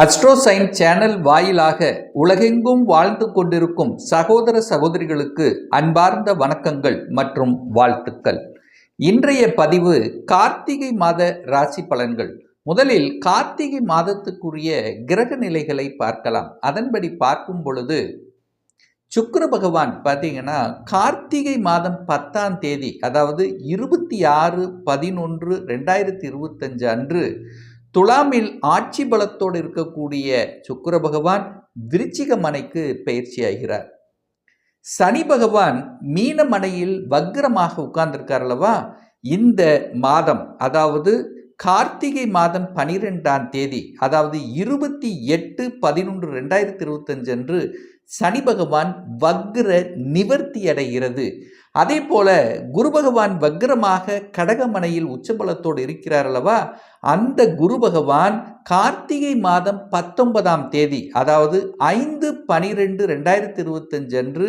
அஸ்ட்ரோசைன் channel வாயிலாக உலகெங்கும் வாழ்ந்து கொண்டிருக்கும் சகோதர சகோதரிகளுக்கு அன்பார்ந்த வணக்கங்கள் மற்றும் வாழ்த்துக்கள். இன்றைய பதிவு கார்த்திகை மாத ராசி பலன்கள். முதலில் கார்த்திகை மாதத்துக்குரிய கிரக நிலைகளை பார்க்கலாம். அதன்படி பார்க்கும் பொழுது சுக்கர பகவான் பார்த்தீங்கன்னா கார்த்திகை மாதம் பத்தாம் தேதி அதாவது இருபத்தி ஆறு பதினொன்று ரெண்டாயிரத்தி இருபத்தஞ்சு அன்று துலாமில் ஆட்சி பலத்தோடு இருக்கக்கூடிய சுக்கர பகவான் விருச்சிக மனைக்கு பயிற்சியாகிறார் சனி பகவான் மீன மனையில் வக்ரமாக உட்கார்ந்திருக்கார் அல்லவா? இந்த மாதம் அதாவது கார்த்திகை மாதம் பனிரெண்டாம் தேதி அதாவது இருபத்தி எட்டு பதினொன்று ரெண்டாயிரத்தி இருபத்தஞ்சு அன்று சனி பகவான் வக்ர நிவர்த்தி அடைகிறது. அதே போல குரு பகவான் வக்ரமாக கடகமனையில் உச்சபலத்தோடு இருக்கிறார் அல்லவா? அந்த குரு பகவான் கார்த்திகை மாதம் பத்தொன்பதாம் தேதி அதாவது ஐந்து பனிரெண்டு ரெண்டாயிரத்தி இருபத்தஞ்சு அன்று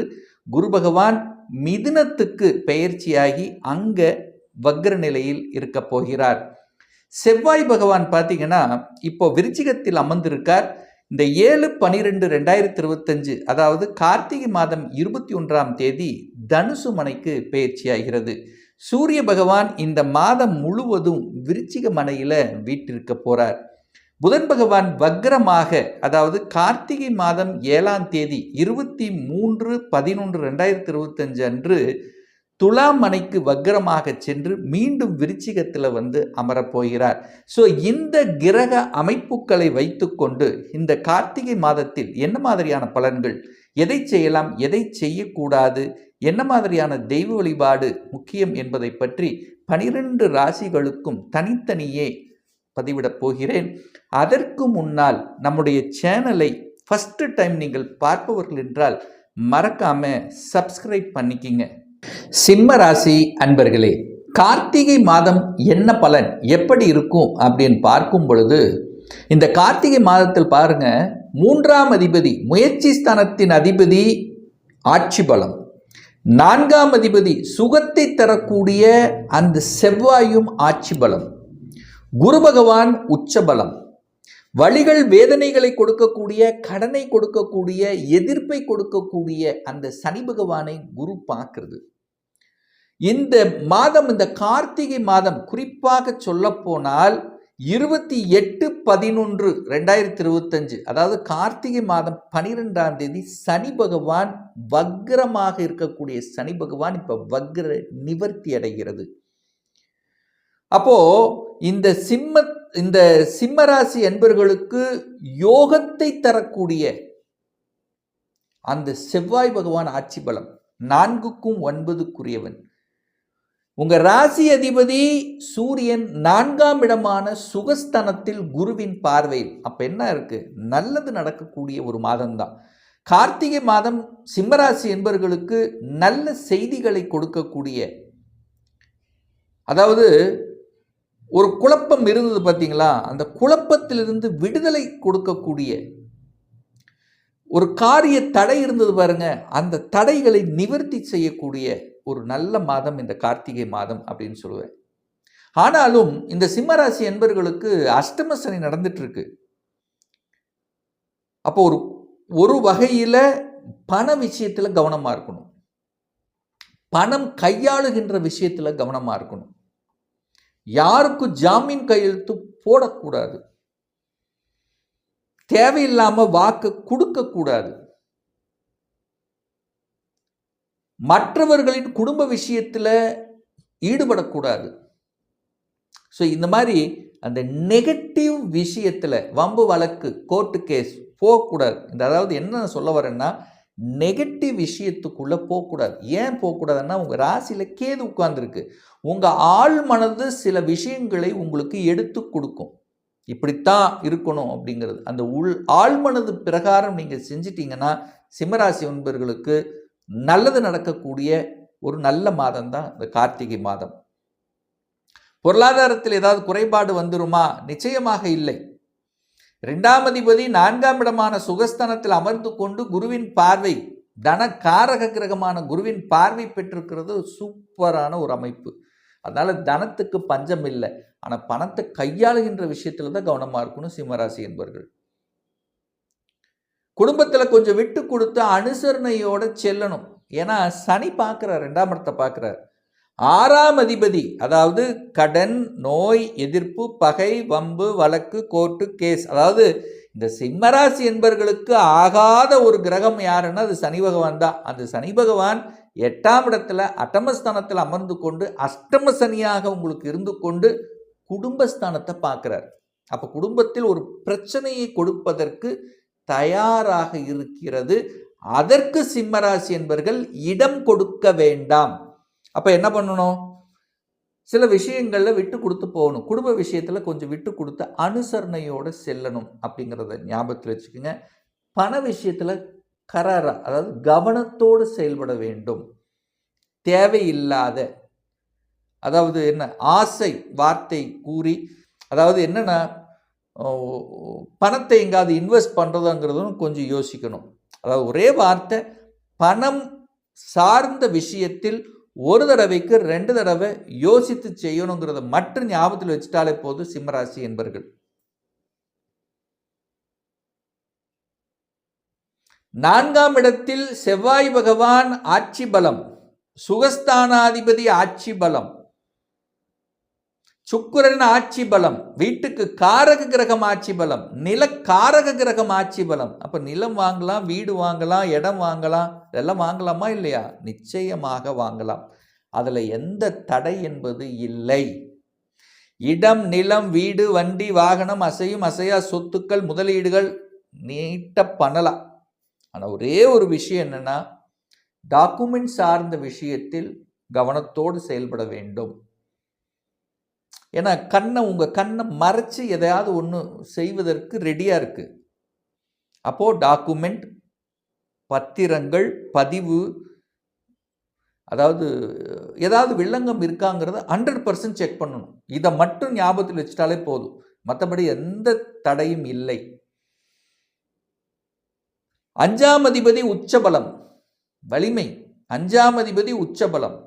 குரு பகவான் மிதுனத்துக்கு பெயர்ச்சியாகி அங்க வக்ர நிலையில் இருக்க போகிறார். செவ்வாய் பகவான் பார்த்தீங்கன்னா இப்போ விருச்சிகத்தில் அமர்ந்திருக்கார். இந்த ஏழு பனிரெண்டு ரெண்டாயிரத்தி இருபத்தஞ்சு அதாவது கார்த்திகை மாதம் இருபத்தி ஒன்றாம் தேதி தனுசு மனைக்கு பயிற்சியாகிறது. சூரிய பகவான் இந்த மாதம் முழுவதும் விருச்சிக மனையில் வீட்டிருக்க போகிறார் புதன் பகவான் வக்ரமாக அதாவது கார்த்திகை மாதம் ஏழாம் தேதி இருபத்தி மூன்று பதினொன்று ரெண்டாயிரத்தி இருபத்தஞ்சு அன்று துலாம் மனைக்கு வக்ரமாக சென்று மீண்டும் விருச்சிகத்தில் வந்து அமரப்போகிறார். ஸோ இந்த கிரக அமைப்புகளை வைத்துக்கொண்டு இந்த கார்த்திகை மாதத்தில் என்ன மாதிரியான பலன்கள்? எதை செய்யலாம்? எதை செய்யக்கூடாது? என்ன மாதிரியான தெய்வ வழிபாடு முக்கியம் என்பதை பற்றி பனிரெண்டு ராசிகளுக்கும் தனித்தனியே பதிவிடப் போகிறேன். அதற்கு முன்னால் நம்முடைய சேனலை ஃபஸ்ட்டு டைம் நீங்கள் பார்ப்பவர்கள் என்றால் மறக்காமல் சப்ஸ்கிரைப் பண்ணிக்கிங்க. சிம்ம ராசி அன்பர்களே கார்த்திகை மாதம் என்ன பலன்? எப்படி இருக்கும்? அப்படின்னு பார்க்கும் பொழுது இந்த கார்த்திகை மாதத்தில் பாருங்க மூன்றாம் அதிபதி முயற்சி ஸ்தானத்தின் அதிபதி ஆட்சி பலம். நான்காம் அதிபதி சுகத்தை தரக்கூடிய அந்த செவ்வாயும் ஆட்சி பலம். குரு பகவான் உச்சபலம் வழிகள் வேதனைகளை கொடுக்கக்கூடிய கடனை கொடுக்கக்கூடிய எதிர்ப்பை கொடுக்கக்கூடிய அந்த சனி பகவானை குரு பார்க்கிறது. இந்த மாதம் இந்த கார்த்திகை மாதம் குறிப்பாக சொல்ல போனால் இருபத்தி எட்டு பதினொன்று ரெண்டாயிரத்தி இருபத்தஞ்சு அதாவது கார்த்திகை மாதம் பனிரெண்டாம் தேதி சனி பகவான் வக்ரமாக இருக்கக்கூடிய சனி பகவான் இப்போ வக்ர நிவர்த்தி அடைகிறது. அப்போ இந்த சிம்ம இந்த சிம்மராசி என்பர்களுக்கு யோகத்தை தரக்கூடிய அந்த செவ்வாய் பகவான் ஆட்சி பலம் நான்குக்கும் ஒன்பதுக்குரியவன். உங்கள் ராசி அதிபதி சூரியன் நான்காம் இடமான சுகஸ்தனத்தில் குருவின் பார்வையில். அப்போ என்ன இருக்குது நல்லது நடக்கக்கூடிய ஒரு மாதம்தான். கார்த்திகை மாதம் சிம்மராசி என்பவர்களுக்கு நல்ல செய்திகளை கொடுக்கக்கூடிய அதாவது ஒரு குழப்பம் இருந்தது பார்த்தீங்களா அந்த குழப்பத்திலிருந்து விடுதலை கொடுக்கக்கூடிய ஒரு காரிய தடை இருந்தது பாருங்க. அந்த தடைகளை நிவர்த்தி செய்யக்கூடிய ஒரு நல்ல மாதம் இந்த கார்த்திகை மாதம் அப்படின்னு சொல்லுவேன். ஆனாலும் இந்த சிம்மராசி என்பர்களுக்கு அஷ்டம சனி நடந்துட்டு இருக்கு அப்போ ஒரு ஒரு வகையில் பண விஷயத்தில் கவனமாக இருக்கணும். பணம் கையாளுகின்ற விஷயத்தில் கவனமாக இருக்கணும். யாருக்கும் ஜாமீன் கையெழுத்து போடக்கூடாது. தேவையில்லாமல் வாக்கு கொடுக்கக்கூடாது. மற்றவர்களின் குடும்ப விஷயத்தில் ஈடுபடக்கூடாது. ஸோ இந்த மாதிரி அந்த நெகட்டிவ் விஷயத்தில் வம்பு வழக்கு கோர்ட்டு கேஸ் போகக்கூடாது. இந்த அதாவது என்ன சொல்ல வரேன்னா நெகட்டிவ் விஷயத்துக்குள்ளே போகக்கூடாது. ஏன் போகக்கூடாதுன்னா உங்கள் ராசியில் கேது உட்கார்ந்துருக்கு. உங்கள் ஆள் மனது சில விஷயங்களை உங்களுக்கு எடுத்து கொடுக்கும். இப்படித்தான் இருக்கணும் அப்படிங்கிறது. அந்த உள் ஆழ்மனது பிரகாரம் நீங்கள் செஞ்சிட்டிங்கன்னா சிம்மராசி ஒன்பர்களுக்கு நல்லது நடக்கக்கூடிய ஒரு நல்ல மாதம் தான் இந்த கார்த்திகை மாதம். பொருளாதாரத்தில் ஏதாவது குறைபாடு வந்துருமா? நிச்சயமாக இல்லை. இரண்டாம் அதிபதி நான்காம் இடமான சுகஸ்தானத்தில் அமர்ந்து கொண்டு குருவின் பார்வை தன காரக கிரகமான குருவின் பார்வை பெற்றிருக்கிறது சூப்பரான ஒரு அமைப்பு. அதனால தனத்துக்கு பஞ்சம் இல்லை. ஆனால் பணத்தை கையாளுகின்ற விஷயத்தில் தான் கவனமாக இருக்கணும் சிம்மராசி என்பவர்கள் குடும்பத்தில் கொஞ்சம் விட்டு கொடுத்து அனுசரணையோட செல்லணும். ஏன்னா சனி பார்க்குறார் ரெண்டாம் இடத்தை பார்க்குறார். ஆறாம் அதிபதி அதாவது கடன் நோய் எதிர்ப்பு பகை வம்பு வழக்கு கோர்ட்டு கேஸ். அதாவது இந்த சிம்மராசி என்பர்களுக்கு ஆகாத ஒரு கிரகம் யாருன்னா அது சனி பகவான் தான். அந்த சனி பகவான் எட்டாம் இடத்துல அட்டமஸ்தானத்தில் அமர்ந்து கொண்டு அஷ்டம சனியாக உங்களுக்கு இருந்து கொண்டு குடும்பஸ்தானத்தை பார்க்குறார். அப்போ குடும்பத்தில் ஒரு பிரச்சனையை கொடுப்பதற்கு தயாராக இருக்கிறது. அதற்கு சிம்மராசி என்பர்கள் இடம் கொடுக்க வேண்டாம். அப்போ என்ன பண்ணணும்? சில விஷயங்களில் விட்டு கொடுத்து போகணும். குடும்ப விஷயத்தில் கொஞ்சம் விட்டு கொடுத்து அனுசரணையோடு செல்லணும் அப்படிங்கிறத ஞாபகத்தில் வச்சுக்கோங்க. பண விஷயத்தில் கராரா அதாவது கவனத்தோடு செயல்பட வேண்டும். தேவையில்லாத அதாவது என்ன? ஆசை வார்த்தை கூறி அதாவது என்னென்னா பணத்தை எங்காவது இன்வெஸ்ட் பண்ணுறதுங்கிறதும் கொஞ்சம் யோசிக்கணும். அதாவது ஒரே வார்த்தை பணம் சார்ந்த விஷயத்தில் ஒரு தடவைக்கு ரெண்டு தடவை யோசித்து செய்யணுங்கிறத மட்டும் ஞாபகத்தில் வச்சுட்டாலே போதும் சிம்மராசி என்பர்கள். நான்காம் இடத்தில் செவ்வாய் பகவான் ஆட்சி பலம் சுகஸ்தானாதிபதி ஆட்சி பலம். சுக்குரன் ஆட்சி பலம் வீட்டுக்கு காரக கிரகம் ஆட்சி பலம் நில காரக கிரகம் ஆட்சி பலம் அப்போ நிலம் வாங்கலாம் வீடு வாங்கலாம் இடம் வாங்கலாம். இதெல்லாம் வாங்கலாமா இல்லையா? நிச்சயமாக வாங்கலாம். அதில் எந்த தடை என்பது இல்லை. இடம் நிலம் வீடு வண்டி வாகனம் அசையும் அசையா சொத்துக்கள் முதலீடுகள் நீட்ட பண்ணலாம். ஆனால் ஒரே ஒரு விஷயம் என்னென்னா டாக்குமெண்ட் சார்ந்த விஷயத்தில் கவனத்தோடு செயல்பட வேண்டும். ஏன்னா கண்ணை உங்கள் கண்ணை மறைச்சி எதையாவது ஒன்று செய்வதற்கு ரெடியாக இருக்குது அப்போது டாக்குமெண்ட் பத்திரங்கள் பதிவு அதாவது ஏதாவது வில்லங்கம் இருக்காங்கிறத ஹண்ட்ரட் பர்சன்ட் செக் பண்ணணும். இதை மட்டும் ஞாபகத்தில் வச்சுட்டாலே போதும். மற்றபடி எந்த தடையும் இல்லை. அஞ்சாம் அதிபதி உச்சபலம். வலிமை. அஞ்சாம் அதிபதி உச்சபலம்.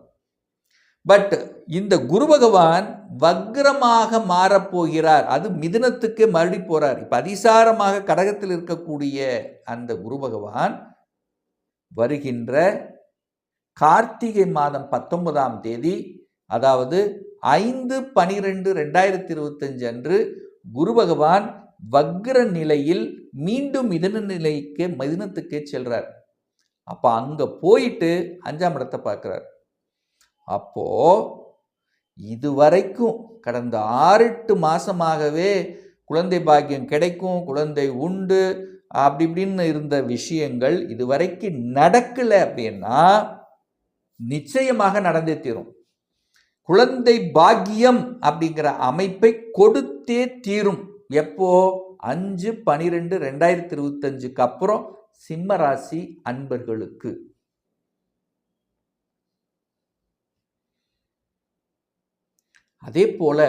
பட் இந்த குரு பகவான் வக்ரமாக மாறப்போகிறார். அது மிதுனத்துக்கு மறுபடி போகிறார் இப்போ அதிசாரமாக கடகத்தில் இருக்கக்கூடிய அந்த குரு பகவான் வருகின்ற கார்த்திகை மாதம் பத்தொன்பதாம் தேதி அதாவது ஐந்து பனிரெண்டு ரெண்டாயிரத்தி இருபத்தஞ்சு அன்று குரு பகவான் வக்ர நிலையில் மீண்டும் மிதன நிலைக்கு மிதனத்துக்கே செல்றார். அப்போ அங்கே போயிட்டு அஞ்சாம் இடத்தை பார்க்குறார். அப்போ இதுவரைக்கும் கடந்த ஆறு எட்டு மாசமாகவே குழந்தை பாக்கியம் கிடைக்கும் குழந்தை உண்டு அப்படி இப்படின்னு இருந்த விஷயங்கள் இதுவரைக்கும் நடக்கலை அப்படின்னா நிச்சயமாக நடந்தே தீரும். குழந்தை பாக்கியம் அப்படிங்கிற அமைப்பை கொடுத்தே தீரும். எப்போ? அஞ்சு பனிரெண்டு ரெண்டாயிரத்தி இருபத்தஞ்சுக்கு அப்புறம் சிம்மராசி அன்பர்களுக்கு. அதே போல்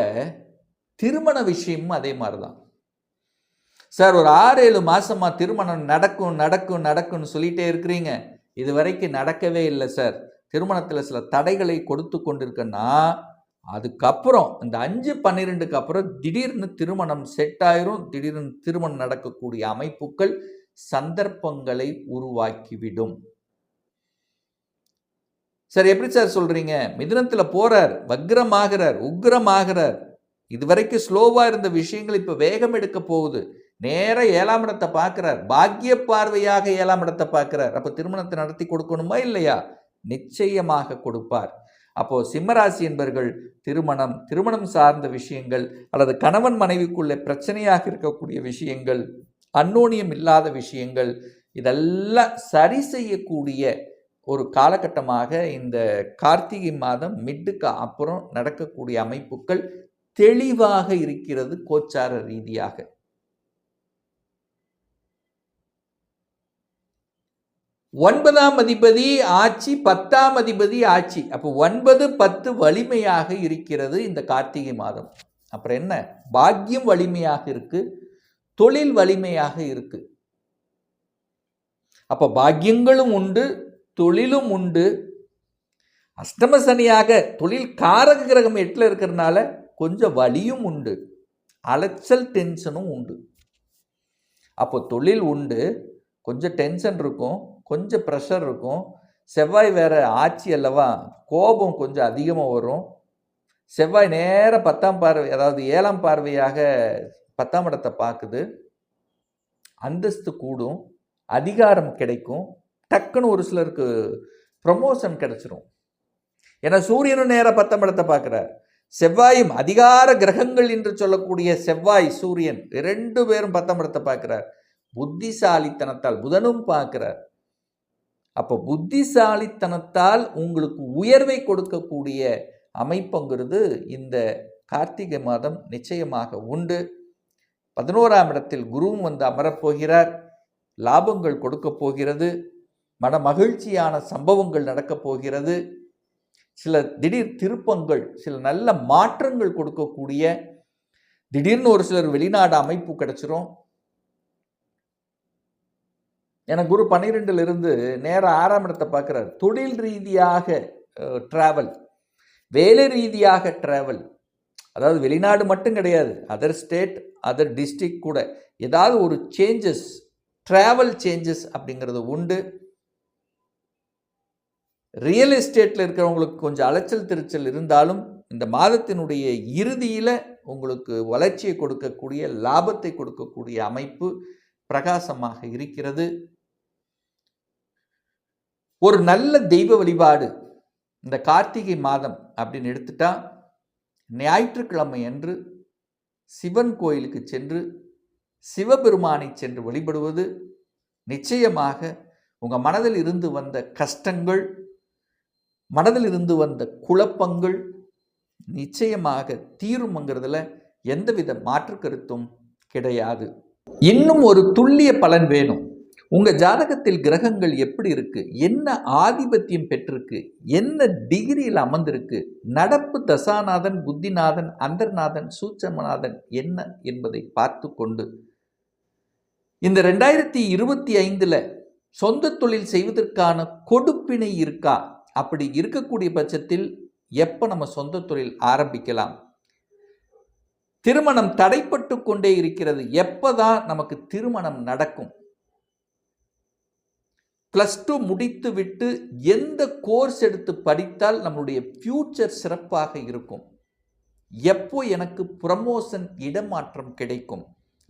திருமண விஷயமும் அதே மாதிரி தான் சார் ஒரு ஆறு ஏழு மாதமாக திருமணம் நடக்கும் நடக்கும் நடக்கும்னு சொல்லிகிட்டே இருக்கிறீங்க. இது வரைக்கும் நடக்கவே இல்லை சார். திருமணத்தில் சில தடைகளை கொடுத்து கொண்டிருக்கன்னா அதுக்கப்புறம் இந்த அஞ்சு பன்னிரெண்டுக்கு அப்புறம் திடீர்னு திருமணம் செட் ஆயிரும். திடீர்னு திருமணம் நடக்கக்கூடிய அமைப்புகள் சந்தர்ப்பங்களை உருவாக்கிவிடும். சார் எப்படி சார் சொல்கிறீங்க மிதுனத்தில் போகிறார் வக்ரமாகிறார் உக்ரமாகிறார். இதுவரைக்கும் ஸ்லோவாக இருந்த விஷயங்கள் இப்போ வேகம் எடுக்க போகுது. நேராக ஏழாம் இடத்தை பார்க்குறார் பாக்கிய பார்வையாக ஏழாம் இடத்தை பார்க்குறார். அப்போ திருமணத்தை நடத்தி கொடுக்கணுமா இல்லையா? நிச்சயமாக கொடுப்பார். அப்போது சிம்மராசி என்பர்கள் திருமணம் திருமணம் சார்ந்த விஷயங்கள் அல்லது கணவன் மனைவிக்குள்ளே பிரச்சனையாக இருக்கக்கூடிய விஷயங்கள் அன்னோனியம் இல்லாத விஷயங்கள் இதெல்லாம் சரி செய்யக்கூடிய ஒரு காலகட்டமாக இந்த கார்த்திகை மாதம் மிட்டுக்கு அப்புறம் நடக்கக்கூடிய அமைப்புகள் தெளிவாக இருக்கிறது கோச்சார ரீதியாக. ஒன்பதாம் அதிபதி ஆட்சி பத்தாம் அதிபதி ஆட்சி. அப்போ ஒன்பது பத்து வலிமையாக இருக்கிறது இந்த கார்த்திகை மாதம். அப்புறம் என்ன? பாக்கியம் வலிமையாக இருக்கு தொழில் வலிமையாக இருக்கு. அப்போ பாக்கியங்களும் உண்டு தொழிலும் உண்டு. அஷ்டம சனியாக தொழில் காரக கிரகம் எட்டில் இருக்கிறதுனால கொஞ்சம் வலியும் உண்டு. அலைச்சல் டென்ஷனும் உண்டு. அப்போ தொழில் உண்டு. கொஞ்சம் டென்ஷன் இருக்கும். கொஞ்சம் ப்ரெஷர் இருக்கும். செவ்வாய் வேற ஆட்சி அல்லவா? கோபம் கொஞ்சம் அதிகமாக வரும். செவ்வாய் நேர பத்தாம் பார்வை அதாவது ஏழாம் பார்வையாக பத்தாம் இடத்தை பார்க்குது. அந்தஸ்து கூடும். அதிகாரம் கிடைக்கும். டக்குன்னு ஒரு சிலருக்கு ப்ரமோஷன் கிடச்சிரும். ஏன்னா சூரியனும் நேராக பத்தாம் இடத்தை பார்க்குறார். செவ்வாயும் அதிகார கிரகங்கள் என்று சொல்லக்கூடிய செவ்வாய் சூரியன் ரெண்டு பேரும் பத்தாம் இடத்தை பார்க்கிறார். புத்திசாலித்தனத்தால் புதனும் பார்க்கிறார். அப்போ புத்திசாலித்தனத்தால் உங்களுக்கு உயர்வை கொடுக்கக்கூடிய அமைப்புங்கிறது இந்த கார்த்திகை மாதம் நிச்சயமாக உண்டு. பதினோராம் இடத்தில் குருவும் வந்து அமரப்போகிறார் லாபங்கள் கொடுக்கப் போகிறது. மன மகிழ்ச்சியான சம்பவங்கள் நடக்கப் போகிறது. சில திடீர் திருப்பங்கள் சில நல்ல மாற்றங்கள் கொடுக்கக்கூடிய திடீர்னு ஒரு சிலர் வெளிநாடு அமைப்பு கிடைச்சிரும். ஏன்னா குரு பன்னிரெண்டுல இருந்து நேர ஆறாம் இடத்தை பார்க்குறாரு. தொழில் ரீதியாக டிராவல் வேலை ரீதியாக டிராவல் அதாவது வெளிநாடு மட்டும் கிடையாது அதர் ஸ்டேட் அதர் டிஸ்ட்ரிக்ட் கூட. ஏதாவது ஒரு சேஞ்சஸ் ட்ராவல் சேஞ்சஸ் அப்படிங்கிறது உண்டு. ரியல் எஸ்டேட்டில் இருக்கிறவங்களுக்கு கொஞ்சம் அலைச்சல் திருச்சல் இருந்தாலும் இந்த மாதத்தினுடைய இறுதியில் உங்களுக்கு வளர்ச்சியை கொடுக்கக்கூடிய லாபத்தை கொடுக்கக்கூடிய அமைப்பு பிரகாசமாக இருக்கிறது. ஒரு நல்ல தெய்வ வழிபாடு இந்த கார்த்திகை மாதம் அப்படின்னு எடுத்துட்டா ஞாயிற்றுக்கிழமை அன்று சிவன் கோயிலுக்கு சென்று சிவபெருமானை சென்று வழிபடுவது நிச்சயமாக உங்கள் மனதில் இருந்து வந்த கஷ்டங்கள் மனதில் இருந்து வந்த குழப்பங்கள் நிச்சயமாக தீருமங்கிறதுல எந்தவித மாற்று கருத்தும் கிடையாது. இன்னும் ஒரு துல்லிய பலன் வேணும். உங்கள் ஜாதகத்தில் கிரகங்கள் எப்படி இருக்கு? என்ன ஆதிபத்தியம் பெற்றிருக்கு? என்ன டிகிரியில் அமர்ந்திருக்கு? நடப்பு தசாநாதன் புத்திநாதன் அந்தர்நாதன் சூட்சமநாதன் என்ன என்பதை பார்த்து கொண்டு. இந்த ரெண்டாயிரத்தி இருபத்தி ஐந்தில் சொந்த தொழில் செய்வதற்கான கொடுப்பினை இருக்கா? அப்படி இருக்கக்கூடிய பட்சத்தில் எப்போ நம்ம சொந்த தொழில் ஆரம்பிக்கலாம்? திருமணம் தடைப்பட்டு கொண்டே இருக்கிறது. எப்போதான் நமக்கு திருமணம் நடக்கும்? ப்ளஸ் டூ முடித்து விட்டு எந்த கோர்ஸ் எடுத்து படித்தால் நம்மளுடைய ஃப்யூச்சர் சிறப்பாக இருக்கும்? எப்போ எனக்கு ப்ரமோஷன் இடமாற்றம் கிடைக்கும்?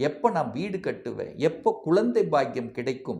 எப்போ நான் வீடு கட்டுவேன்? எப்போ குழந்தை பாக்கியம் கிடைக்கும்?